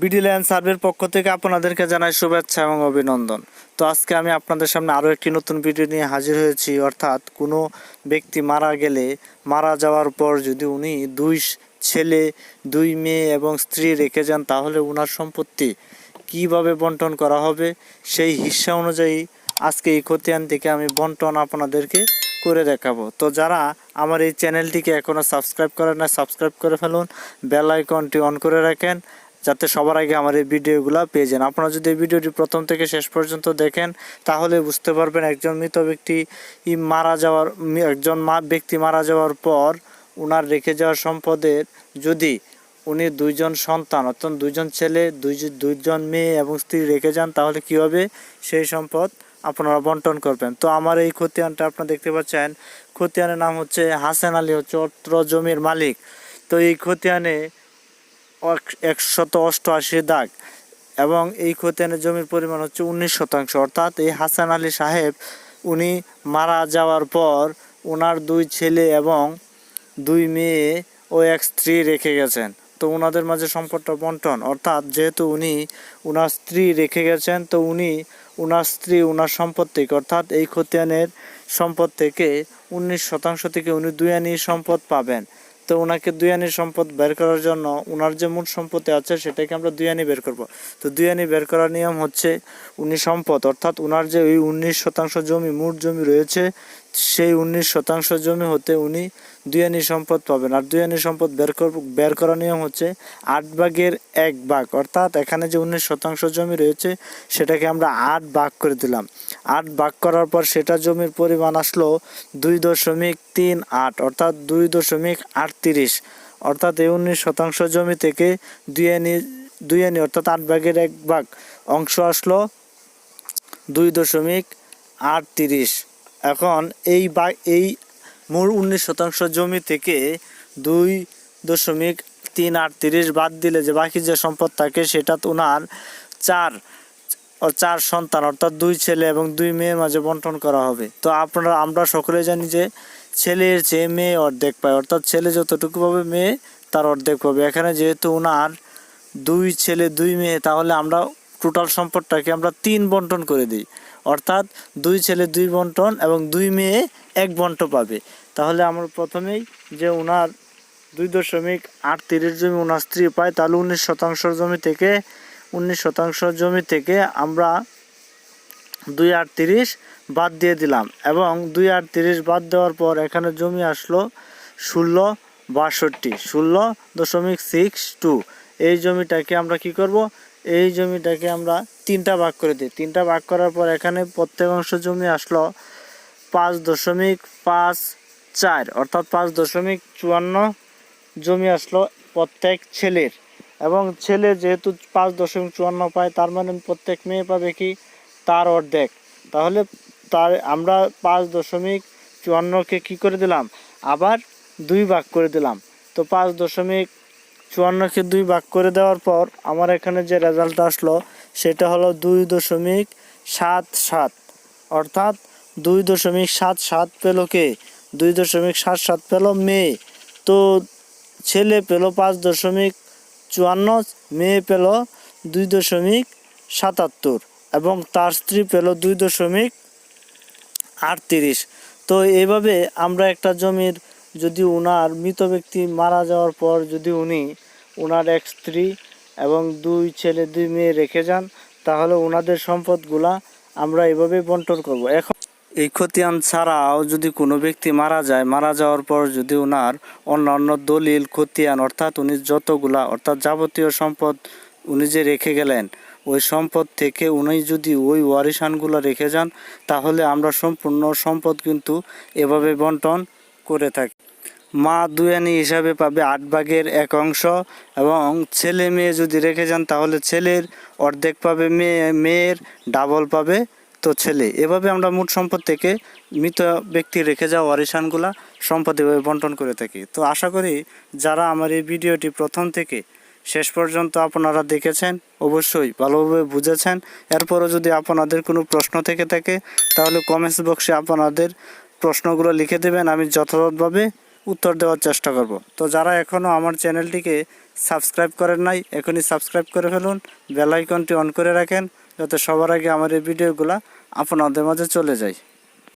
BD land সার্ভের পক্ষ থেকে আপনাদেরকে জানাই শুভেচ্ছা এবং অভিনন্দন। তো আজকে আমি আপনাদের সামনে আরও একটি নতুন ভিডিও নিয়ে হাজির হয়েছি। অর্থাৎ কোনো ব্যক্তি মারা গেলে মারা যাওয়ার পর যদি উনি দুই ছেলে, দুই মেয়ে এবং স্ত্রী রেখে যান, তাহলে ওনার সম্পত্তি কীভাবে বন্টন করা হবে সেই হিস্সা অনুযায়ী আজকে এই খতিয়ান থেকে আমি বন্টন আপনাদেরকে করে দেখাবো। তো যারা আমার এই চ্যানেলটিকে এখনও সাবস্ক্রাইব করেন না, সাবস্ক্রাইব করে ফেলুন, বেল আইকনটি অন করে রাখেন যাতে সবার আগে আমার এই ভিডিওগুলো পেয়ে যান। আপনারা যদি এই ভিডিওটি প্রথম থেকে শেষ পর্যন্ত দেখেন, তাহলে বুঝতে পারবেন একজন মৃত ব্যক্তি মারা যাওয়ার, একজন মা, ব্যক্তি মারা যাওয়ার পর ওনার রেখে যাওয়া সম্পদের যদি উনি দুইজন সন্তান অর্থাৎ দুইজন ছেলে, দুই, দুইজন মেয়ে এবং স্ত্রী রেখে যান, তাহলে কি হবে? সেই সম্পদ আপনারা বন্টন করবেন। তো আমার এই খতিয়ানটা আপনারা দেখতে পাচ্ছেন। খতিয়ানের নাম হচ্ছে হাসান আলী হচ্ছে অত্র জমির মালিক। তো এই খতিয়ানে একশত অষ্টআশি দাগ এবং এই খতিয়ানের জমির পরিমাণ হচ্ছে উনিশ শতাংশ। অর্থাৎ এই হাসান আলী সাহেব, উনি মারা যাওয়ার পর ওনার দুই ছেলে এবং দুই মেয়ে ও এক স্ত্রী রেখে গেছেন। তো ওনাদের মাঝে সম্পদটা বন্টন। অর্থাৎ যেহেতু উনি ওনার স্ত্রী রেখে গেছেন, তো উনি ওনার স্ত্রী ওনার সম্পদ থেকে, অর্থাৎ এই খতিয়ানের সম্পদ থেকে উনিশ শতাংশ থেকে উনি দুয়ানি সম্পদ পাবেন। তো ওনাকে দুয়ানি সম্পদ বের করার জন্য ওনার যে মোট সম্পত্তি আছে সেটাকে আমরা দুয়ানি বের করব। তো দুয়ানি বের করার নিয়ম হচ্ছে উনি সম্পদ, অর্থাৎ ওনার যে ওই উনিশ শতাংশ জমি, মোট জমি রয়েছে, সেই উনিশ শতাংশ জমি হতে উনি দুয়ানি সম্পদ পাবেন। আর দুয়ানি সম্পদ বের বের করার নিয়ম হচ্ছে আট ভাগের এক ভাগ। অর্থাৎ এখানে যে উনিশ শতাংশ জমি রয়েছে, সেটাকে আমরা আট ভাগ করে দিলাম। আট ভাগ করার পর সেটা জমির পরিমাণ আসলো দুই দশমিক তিন আট, অর্থাৎ দুই দশমিক আটত্রিশ। অর্থাৎ এই উনিশ শতাংশ জমি থেকে দুয়ানি দুয়ানি অর্থাৎ আট ভাগের এক ভাগ অংশ আসলো দুই দশমিক আটত্রিশ। এখন এই বা এই মূল উনিশ শতাংশ জমি থেকে দুই দশমিক তিন আট তিরিশ বাদ দিলে যে বাকি যে সম্পদ থাকে সেটা ওনার চার ও চার সন্তান, অর্থাৎ দুই ছেলে এবং দুই মেয়ের মাঝে বন্টন করা হবে। তো আপনারা, আমরা সকলে জানি যে ছেলের চেয়ে মেয়ে অর্ধেক পায়, অর্থাৎ ছেলে যতটুকু পাবে মেয়ে, তার অর্ধেক পাবে। এখানে যেহেতু ওনার দুই ছেলে, দুই মেয়ে, তাহলে আমরা টোটাল সম্পদটাকে আমরা তিন বন্টন করে দিই। অর্থাৎ দুই ছেলে দুই বন্টন এবং দুই মেয়ে এক বন্ট পাবে। তাহলে আমরা প্রথমেই যে ওনার দুই দশমিক আট তিরিশ জমি ওনার স্ত্রী পায়, তাহলে উনিশ শতাংশ জমি থেকে, উনিশ শতাংশ জমি থেকে আমরা দুই আট তিরিশ বাদ দিয়ে দিলাম এবং দুই আট তিরিশ বাদ দেওয়ার পর এখানে জমি আসলো ষোলো বাষট্টি, ষোলো দশমিক সিক্স টু। এই জমিটাকে আমরা কি করব? এই জমিটাকে আমরা তিনটা ভাগ করে দিই। তিনটা ভাগ করার পর এখানে প্রত্যেক অংশ জমি আসলো পাঁচ দশমিক পাঁচ চার, অর্থাৎ পাঁচ দশমিক চুয়ান্ন জমি আসলো প্রত্যেক ছেলের। এবং ছেলে যেহেতু পাঁচ দশমিক চুয়ান্ন পায়, তার মানে প্রত্যেক মেয়ে পাবে কি? তার অর্ধেক। তাহলে তার, আমরা পাঁচ দশমিক চুয়ান্নকে কী করে দিলাম? আবার দুই ভাগ করে দিলাম। তো পাঁচ দশমিক চুয়ান্নকে দুই ভাগ করে দেওয়ার পর আমার এখানে যে রেজাল্ট আসলো, সেটা হলো দুই দশমিক সাত সাত। অর্থাৎ দুই দশমিক সাত সাত পেল কে? দুই দশমিক সাত সাত পেল মেয়ে। তো ছেলে পেল পাঁচ দশমিক চুয়ান্ন, মেয়ে পেল দুই দশমিক সাতাত্তর এবং তার স্ত্রী পেল দুই দশমিক আটত্রিশ। তো এইভাবে আমরা একটা জমির যদি উনার মৃত ব্যক্তি মারা যাওয়ার পর যদি উনি ওনার এক স্ত্রী এবং দুই ছেলে, দুই মেয়ে রেখে যান, তাহলে ওনাদের সম্পদগুলা আমরা এভাবে বন্টন করব। এখন এই খতিয়ান ছাড়াও যদি কোনো ব্যক্তি মারা যায়, মারা যাওয়ার পর যদি ওনার অন্যান্য দলিল, খতিয়ান, অর্থাৎ উনি যতগুলা, অর্থাৎ যাবতীয় সম্পদ উনি যে রেখে গেলেন, ওই সম্পদ থেকে উনি যদি ওই ওয়ারিশানগুলো রেখে যান, তাহলে আমরা সম্পূর্ণ সম্পদ কিন্তু এভাবে বন্টন করে থাকে। মা দুয়ানি হিসাবে পাবে আট ভাগের এক অংশ এবং ছেলে মেয়ে যদি রেখে যান তাহলে ছেলের অর্ধেক পাবে মেয়ে, মেয়ের ডাবল পাবে তো ছেলে। এভাবে আমরা মোট সম্পদ থেকে মৃত ব্যক্তি রেখে যাওয়া ওয়ারিশানগুলা সম্পদ এভাবে বন্টন করে থাকি। তো আশা করি যারা আমার এই ভিডিওটি প্রথম থেকে শেষ পর্যন্ত আপনারা দেখেছেন, অবশ্যই ভালোভাবে বুঝেছেন। এরপরও যদি আপনাদের কোনো প্রশ্ন থেকে থাকে, তাহলে কমেন্টস বক্সে আপনাদের প্রশ্নগুলো লিখে দেবেন, আমি যথাযথভাবে উত্তর দেওয়ার চেষ্টা করব। তো যারা এখনও আমার চ্যানেলটিকে সাবস্ক্রাইব করেন নাই, এখনই সাবস্ক্রাইব করে ফেলুন বেলাইকনটি অন করে রাখেন, যাতে সবার আগে আমার এই ভিডিওগুলো আপনাদের মাঝে চলে যায়।